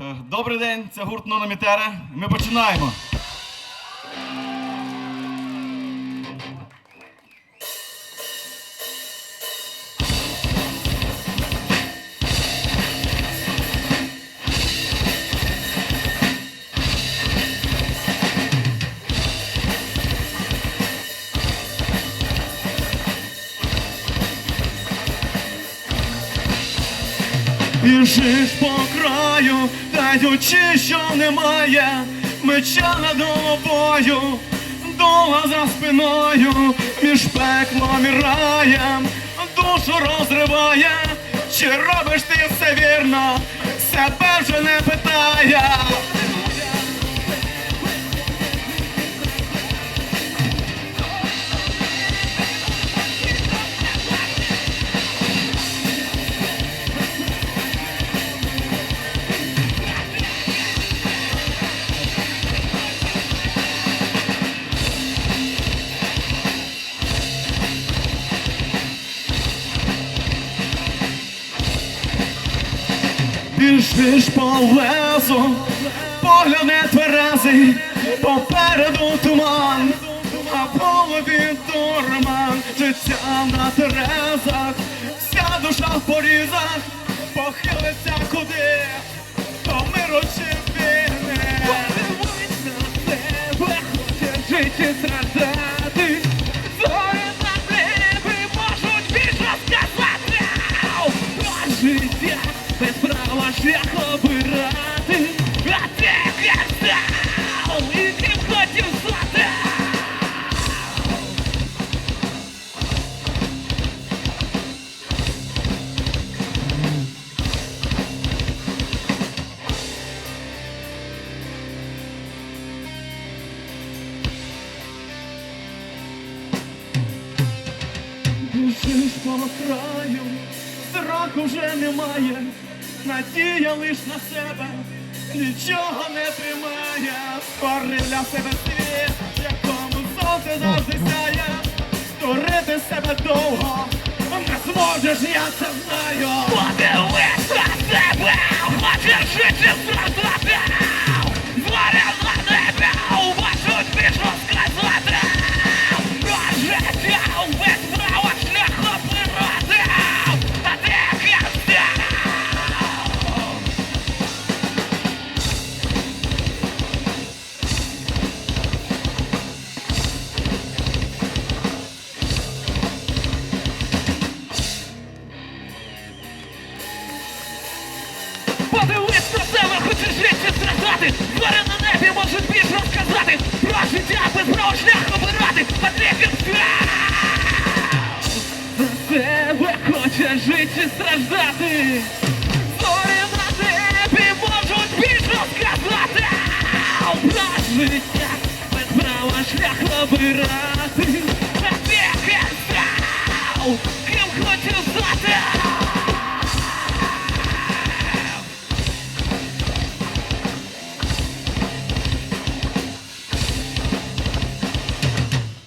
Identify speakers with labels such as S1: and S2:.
S1: Е, Добрий день, це гурт Нономітера. Ми починаємо. Біжиш по краю, даючи, що немає, меча над головою, дола за спиною, між пеклом і раєм, душу розриває, чи робиш ти все вірно, себе вже не питає. Біжиш по лесу, погляд не тверезий, попереду туман, а голові дурман, життя на терезах, вся душа в порізах, похилиться куди, то миру чи.
S2: Подивись на себе, хочеш жити страждати. Шлях обирати. А ти ким став і ким хотів стати.
S1: Біжиш по краю, страху вже немає, надія лиш на себе, нічого не тримає, Створи для себе світ, якому сонце завжди сяє, створити себе довго, не зможеш, я це знаю.
S2: Подивись жити страждати. На небі можуть більше розказати. Про життя без право шлях обирати. А ти? За себе хоче жити страждати. Гори на небі можуть більше розказати. Про життя без права шлях обирати.